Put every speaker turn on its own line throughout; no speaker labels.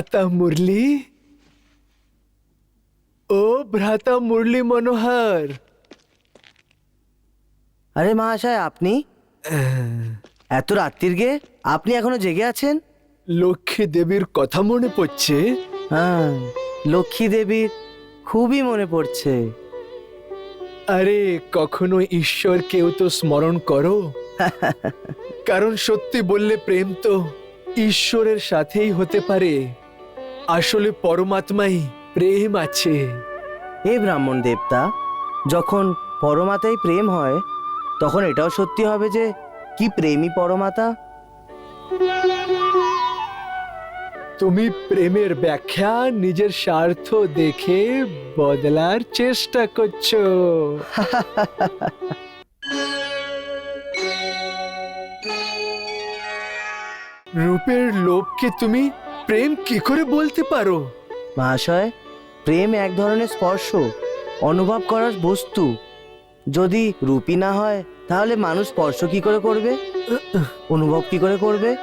ভ্রাতা মুরলি ও ভ্রাতা মুরলি মনোহর
আরে মহাশয় আপনি এত রাত্রির গে আপনি এখনও জেগে আছেন
লক্ষ্মী দেবীর কথা মনে পড়ছে
হ্যাঁ লক্ষ্মী দেবীর খুবই মনে পড়ছে
আরে কখনো ঈশ্বরকেও তো স্মরণ করো কারণ সত্যি বললে প্রেম তো ঈশ্বরের সাথেই হতে পারে আসলে পরমাত্মাই প্রেম আছে।
হে ব্রাহ্মণ দেবতা যখন পরমাতাই প্রেম হয় তখন এটাও সত্যি হবে যে কি প্রেমী পরমাতা?
তুমি প্রেমের ব্যাখ্যা নিজের স্বার্থ দেখে বদলার চেষ্টা করছ। রূপের লোভকে তুমি প্রেম কি করে বলতে পারো?
মহাশয় প্রেম এক ধরনের স্পর্শ অনুভব করার বস্তু। যদি রূপী না হয় তাহলে মানুষ স্পর্শ কি করে করবে? অনুভব কি করে করবে?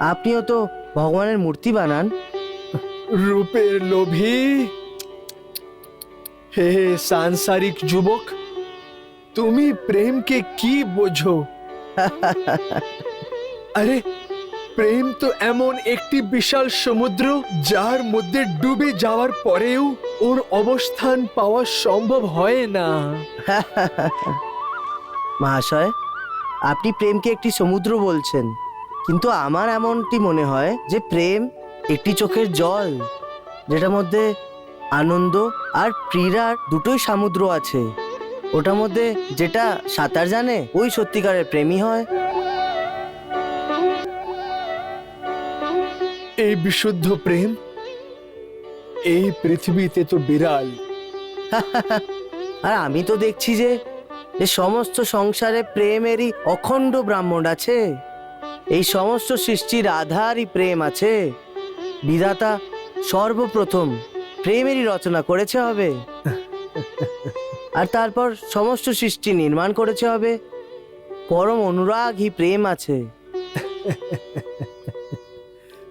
আপনিও তো ভগবানের মূর্তি বানান।
রূপের লোভী? হে সাংসারিক যুবক তুমি প্রেমকে কি বোঝো? আরে প্রেম তো এমন একটি বিশাল সমুদ্র যার মধ্যে ডুবে যাওয়ার পরেও ওর অবস্থান পাওয়া সম্ভব হয় না।
মহাশয়, আপনি প্রেমকে একটি সমুদ্র বলছেন, কিন্তু আমার এমনটি মনে হয় যে প্রেম একটি চোখের জল, যেটার মধ্যে আনন্দ আর ক্রীড়ার দুটোই সমুদ্র আছে। ওটার মধ্যে যেটা সাঁতার জানে, ওই সত্যিকারের প্রেমী হয়
এই বিশুদ্ধ প্রেম? এই পৃথিবীতে তো বিরাল
আর আমি তো দেখছি যে যে সমস্ত সংসারে প্রেমেরই অখণ্ড ব্রাহ্মণ আছে। এই সমস্ত সৃষ্টির আধারই প্রেম আছে। বিধাতা সর্বপ্রথম প্রেমেরই রচনা করেছে হবে। আর তারপর সমস্ত সৃষ্টি নির্মাণ করেছে হবে। পরম অনুরাগই প্রেম আছে।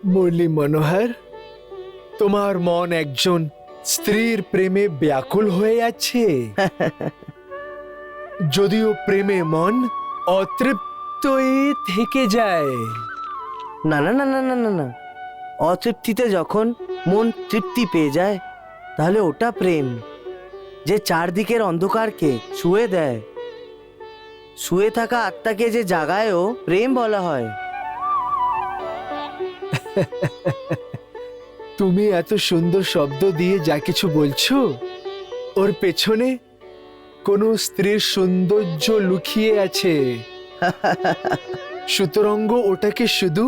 মুরলি মনোহর তোমার মন একজন স্ত্রীর প্রেমে ব্যাকুল হয়ে আছে? যদিও প্রেমে মন অতৃপ্তই থেকে যায়।
না না না না না না না। অতৃপ্তিতে যখন মন তৃপ্তি পেয়ে যায় তাহলে ওটা প্রেম। যে চারদিকের অন্ধকারকে শুয়ে দেয়। শুয়ে থাকা আত্মাকে যে জাগায়ও প্রেম বলা হয়।
তুমি এত সুন্দর শব্দ দিয়ে যা কিছু বলছো ওর পেছনে কোনো স্ত্রীর সৌন্দর্য লুকিয়ে আছে। সুতরঙ্গ ওটাকে শুধু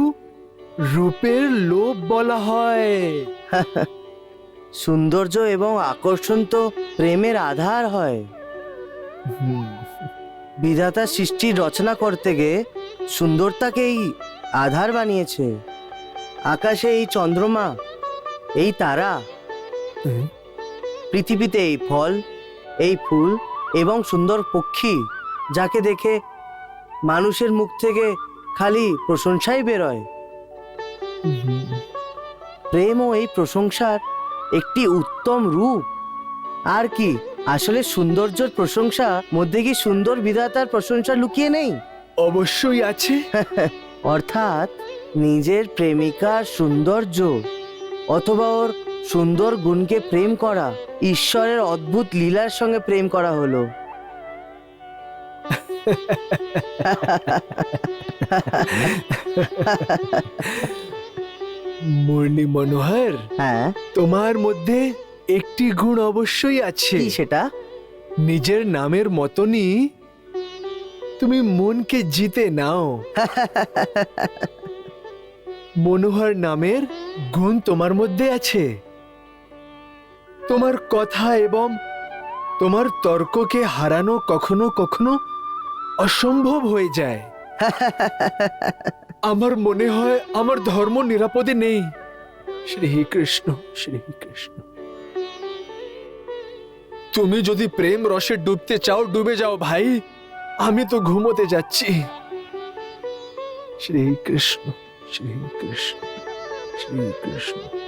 রূপের লোভ বলা হয়।
সৌন্দর্য এবং আকর্ষণ তো প্রেমের আধার হয়। বিধাতা সৃষ্টির রচনা করতে গিয়ে সুন্দরতাকেই আধার বানিয়েছে। আকাশে এই চন্দ্রমা এই তারা পৃথিবীতে এই ফল এই ফুল এবং সুন্দর পক্ষী যাকে দেখে মানুষের মুখ থেকে খালি প্রশংসাই বেরোয়।
হুম।
প্রেম ও এই প্রশংসার একটি উত্তম রূপ। আর কি আসলে সৌন্দর্যের প্রশংসা মধ্যে কি সুন্দর বিধাতার প্রশংসা লুকিয়ে নেই?
অবশ্যই আছে।
অর্থাৎ নিজের প্রেমিকার সৌন্দর্য অথবা ওর সুন্দর গুণকে প্রেম করা ঈশ্বরের অদ্ভুত লীলার সঙ্গে প্রেম করা হলো।
মুরলি মনোহর
হ্যাঁ?
তোমার মধ্যে একটি গুণ অবশ্যই আছে।
কি সেটা?
নিজের নামের মতনই তুমি মনকে জিতে নাও। মনোহর নামের গুণ তোমার মধ্যে আছে। তোমার কথা এবং তোমার তর্ককে হারানো কখনো কখনো অসম্ভব হয়ে যায়। আমার মনে হয় আমার ধর্ম নিরাপদে নেই। শ্রীকৃষ্ণ শ্রীকৃষ্ণ তুমি যদি প্রেম রসে ডুবতে চাও ডুবে যাও ভাই। আমি তো ঘুমোতে যাচ্ছি। শ্রীকৃষ্ণ শ্রীকৃষ্ণ শ্রীকৃষ্ণ